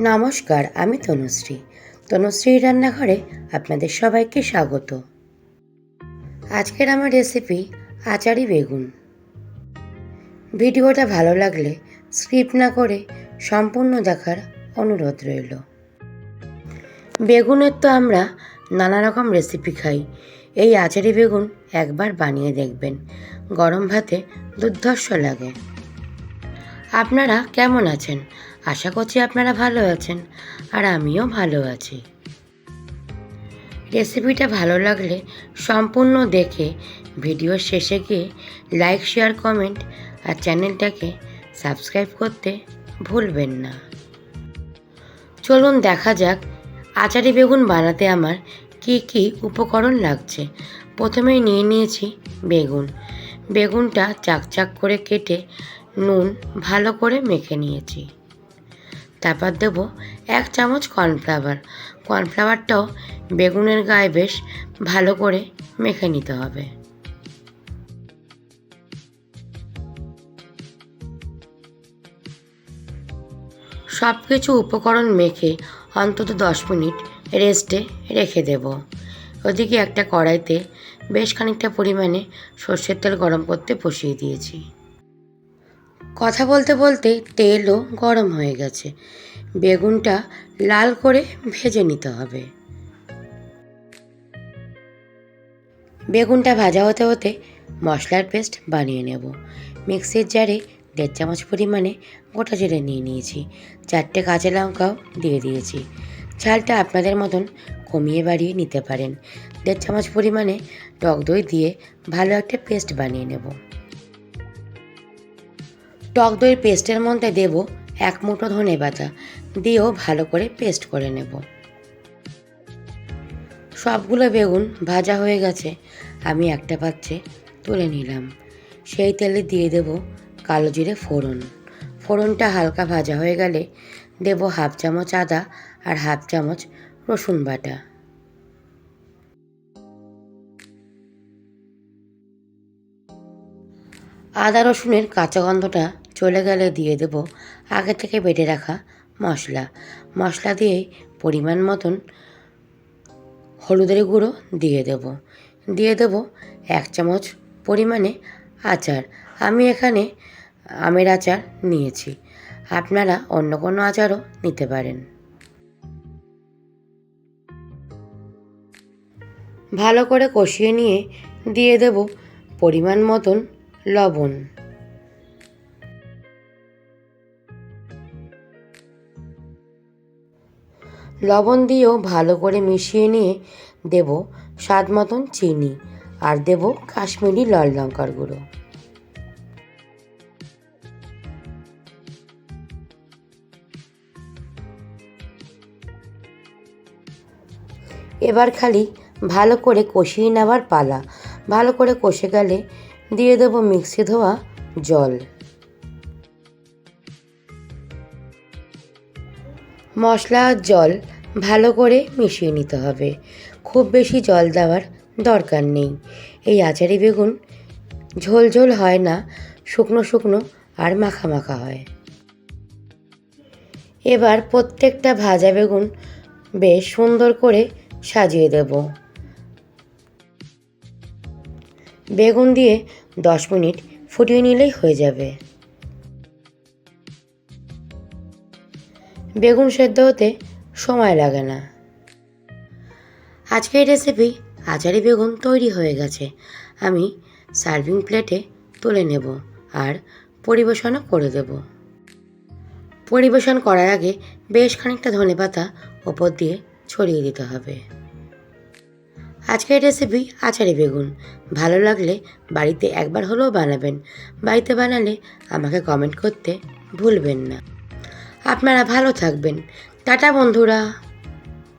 নমস্কার, আমি তনুশ্রী। তনুশ্রী রান্নাঘরে আপনাদের সবাইকে স্বাগত। আজকের আমার রেসিপি আচারি বেগুন। ভিডিওটা ভালো লাগলে স্কিপ না করে সম্পূর্ণ দেখার অনুরোধ রইল। বেগুনের তো আমরা নানা রকম রেসিপি খাই। এই আচারি বেগুন একবার বানিয়ে দেখবেন। গরম ভাতে দুর্ধর্ষ লাগে। আপনারা কেমন আছেন? আশা করছি আপনারা ভালো আছেন, আর আমিও ভালো আছি। রেসিপিটা ভালো লাগলে সম্পূর্ণ দেখে ভিডিওর শেষে গিয়ে লাইক, শেয়ার, কমেন্ট, আর চ্যানেলটাকে সাবস্ক্রাইব করতে ভুলবেন না। চলুন দেখা যাক আচারি বেগুন বানাতে আমার কি কি উপকরণ লাগছে। প্রথমেই নিয়ে নিয়েছি বেগুন। বেগুনটা চাকচাক করে কেটে নুন ভালো করে মেখে নিয়েছি। তারপর দেব এক চামচ কর্নফ্লাওয়ার। কর্নফ্লাওয়ারটাও বেগুনের গায়ে বেশ ভালো করে মেখে নিতে হবে। সব কিছু উপকরণ মেখে অন্তত দশ মিনিট রেস্টে রেখে দেব। ওদিকে একটা কড়াইতে বেশ খানিকটা পরিমাণে সর্ষের তেল গরম করতে বসিয়ে দিয়েছি। কথা বলতে বলতে তেলও গরম হয়ে গেছে। বেগুনটা লাল করে ভেজে নিতে হবে। বেগুনটা ভাজা হতে হতে মশলার পেস্ট বানিয়ে নেব। মিক্সির জারে দেড় চামচ পরিমাণে গোটা জিরে নিয়ে নিয়েছি। চারটে কাঁচা লঙ্কাও দিয়ে দিয়েছি। ঝালটা আপনাদের মতন কমিয়ে বাড়িয়ে নিতে পারেন। দেড় চামচ পরিমাণে টক দই দিয়ে ভালো একটা পেস্ট বানিয়ে নেব। টক দইয়ের পেস্টের মধ্যে দেব এক মুঠো ধনে পাতা। দিয়েও ভালো করে পেস্ট করে নেব। সবগুলো বেগুন ভাজা হয়ে গেছে। আমি একটা পাত্রে তুলে নিলাম। সেই তেলে দিয়ে দেব কালো জিরে ফোড়ন। ফোড়নটা হালকা ভাজা হয়ে গেলে দেব হাফ চামচ আদা আর হাফ চামচ রসুন বাটা। আদা রসুনের কাঁচা গন্ধটা চলে গেলে দিয়ে দেব আগে থেকে বেটে রাখা মশলা। মশলা দিয়ে পরিমাণ মতন হলুদের গুঁড়ো দিয়ে দেব। দিয়ে দেব এক চামচ পরিমাণে আচার। আমি এখানে আমের আচার নিয়েছি। আপনারা অন্য কোনো আচারও নিতে পারেন। ভালো করে কষিয়ে নিয়ে দিয়ে দেব পরিমাণ মতন লবণ। লবণ দিয়েও ভালো করে মিশিয়ে নিয়ে দেব স্বাদ মতন চিনি আর দেব কাশ্মীরি লাল লঙ্কার গুঁড়ো। এবার খালি ভালো করে কষিয়ে নেওয়ার পালা। ভালো করে কষে গেলে দিয়ে দেব মিক্সি ধোয়া জল। মশলা আর জল ভালো করে মিশিয়ে নিতে হবে। খুব বেশি জল দেওয়ার দরকার নেই। এই আচারি বেগুন ঝোল ঝোল হয় না, শুকনো শুকনো আর মাখা মাখা হয়। এবার প্রত্যেকটা ভাজা বেগুন বেশ সুন্দর করে সাজিয়ে দেব। বেগুন দিয়ে দশ মিনিট ফুটিয়ে নিলেই হয়ে যাবে। বেগুন সেদ্ধ হতে সময় লাগে না। আজকের রেসিপি আচারি বেগুন তৈরি হয়ে গেছে। আমি সার্ভিং প্লেটে তুলে নেব আর পরিবেশনও করে দেব। পরিবেশন করার আগে বেশ খানিকটা ধনেপাতা ওপর দিয়ে ছড়িয়ে দিতে হবে। আজকের রেসিপি আচারি বেগুন। ভালো লাগলে বাড়িতে একবার হলেও বানাবেন। বাড়িতে বানালে আমাকে কমেন্ট করতে ভুলবেন না। আপনারা ভালো থাকবেন। টাটা বন্ধুরা।